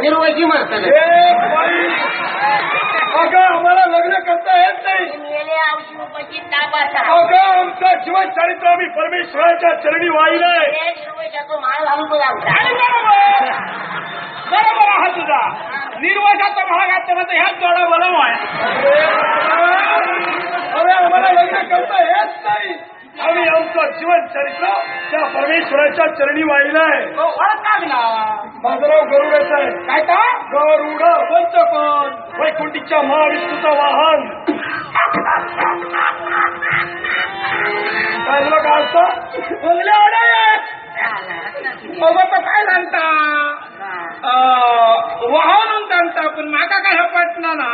निर्वयची म्हणतात ए बाई. अगं आम्हाला लग्न करता येत नाही. मेले औषध उपाशी ताप असा अगं आमचं जीवन चरित्र आम्ही परमेश्वराच्या चरणी वाहिलंय. हे निर्वयशाचं माळ घालून तो लावता आणि बरोबर बरोबर हा तुझा. निर्वसाचा महाग असताना तर ह्याच जोडा बोलाव अरे आम्हाला लग्न करता येत नाही. आम्ही आमचं जीवन चरित्र त्या परमेश्वराच्या चरणी वाहिलंय ओळख ना? बाजाराव गरुडाचं आहे काय का गरुड पंचकोण वैकुंठीच्या महाविष्णूचं वाहन. काय झालं काय असतं बाबा तर काय सांगता? वाहन सांगता पण माका काय हे पटना ना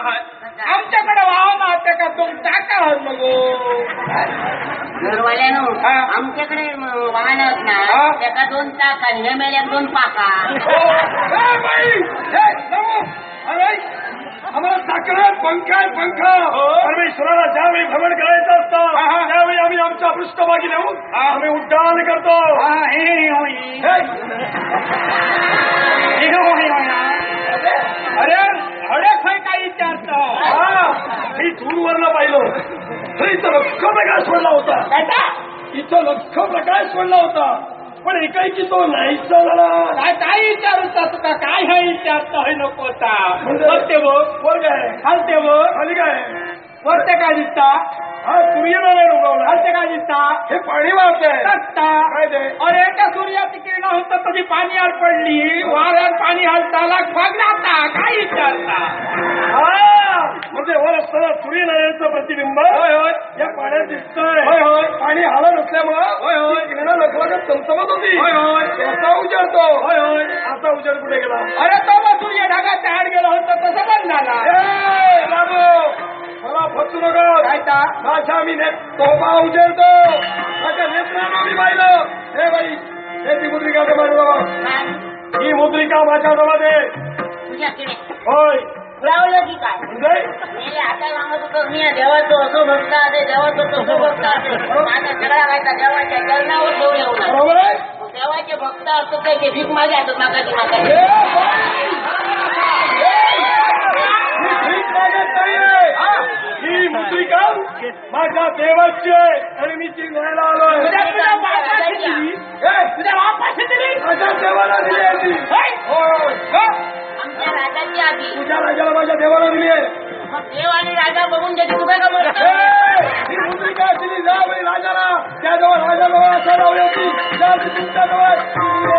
आमच्याकडे वाहन आहे का? काय होत नको घरवाल्यानो हा. आमच्याकडे म- वाहन हा. त्याचा दोन चाक आणि हे मेल्या दोन पाका ए बाई ए, नको. अरे आम्हाला साखर पंखा आहे, पंखा परमेश्वराला ज्यावेळी भ्रमण करायचं असतं हा, हा. त्यावेळी आम्ही आमच्या पृष्ठभागी नेऊन हा. आम्ही उड्डाण करतो हा, हे, हे. हे, हे, हा. अरे खय काय विचारतो हा, मी दूरवरनं पाहिलं. तर इथं लक्ष प्रकाश पडला होता? इथं लक्ष प्रकाश पडला होता. पण एकाएकी तो नाहीच झाला. काय काय विचारता तुका काय हे विचारता होय नको होता? म्हणजे? बघ. वर काय? खालते बघ. खाली काय? वरते काय दिसता? हा सूर्यनारायण उगवला. खालते काय दिसता? हे पाणी वाहत आहे ते? अरे त्या सूर्याची किरण होत तशी पाणी आड पडली. वाऱ्यात पाणी हलताला फग जाता काय विचारता हा, म्हणजे वर असताना सूर्यनारायणचं प्रतिबिंब. होय होय. या पाण्यात दिसतंय. होय होय. पाणी हलत नसल्यामुळं होय होय. किरण लगभग चमचमत होती. होय होय. असा उजाडतो होय होय. असा उजाड कुठे गेला? अरे तो मग सूर्य ढगाच्या आड गेला होता तसं बंद झाला. बाबू मला फसू नका. काय ता? माझ्या मी ने तोफा उजेडतो. माझ्या नेत्रानं मी पाहिलं हे बाई हे ती मुद्रिका माझ्या जवळ काय? ही मुद्रिका माझ्या जवळ तुझ्याकडे होय. लावलं की काय? म्हणजे? मेले आता सांगत होतो मी देवाचं असं भक्त आहे देवाचं तसं भक्त आहे. माझा सगळा व्हायचा देवाच्या चरणावर ठेवून येऊ नका बरोबर आहे? देवाचे भक्त असतात ते भीक मागे मागाची मागाची हे मुद्रिका माझ्या देवाची आहे. आणि मी ती न्यायला आलोय माझ्या आमच्या राजाची आधी तुझ्या राजाला माझ्या देवाला दिली आहे. मग देव आणि राजा बघून देते तू काय का म्हणतो हे, ही मुद्रिका दिली जा बाई राजाला त्याजवळ राजाजवळ असं लावली होती. जा तुमच्याजवळ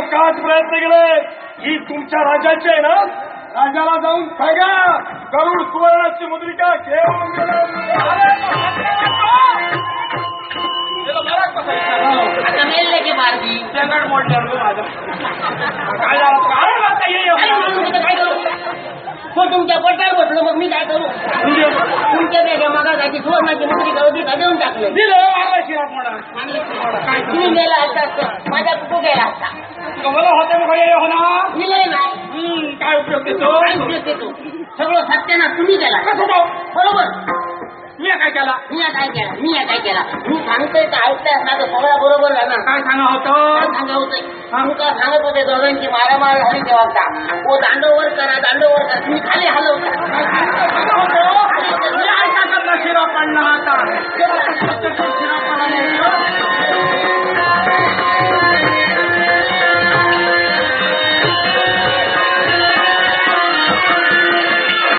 काच प्रयत्न केले. ही तुमच्या राजाची आहे ना? राजाला जाऊन सांगा. गरुड सुवर्णाची मुद्रिका घेऊन गेले. हो तुमच्या पोटावर बसलो मग मी काय करू? तुमच्या त्याच्या मागासाठी सुवर्णाची मुद्री होती का देऊन टाकले. तुम्ही मेला असता माझ्या कुठं गेला असता? मला होतं मग हे हो ना? दिलंय नाही काय उपयोग देतो? सगळं सत्यानाश तुम्ही केला कसं? बरोबर? मी काय केला मी या काय केला मी या काय केला मी सांगतोय तर ऐकताय माझं सगळं बरोबर आहे ना काय सांगा काय होतं सांगा होतंय मी काय सांगत होते दोघांची मारामार झाली तेव्हा ओ दांडोवर करा दांडोवर करा तुम्ही खाली हलवता काय सांगा होतं? मी ऐका करला शिरा पडला आता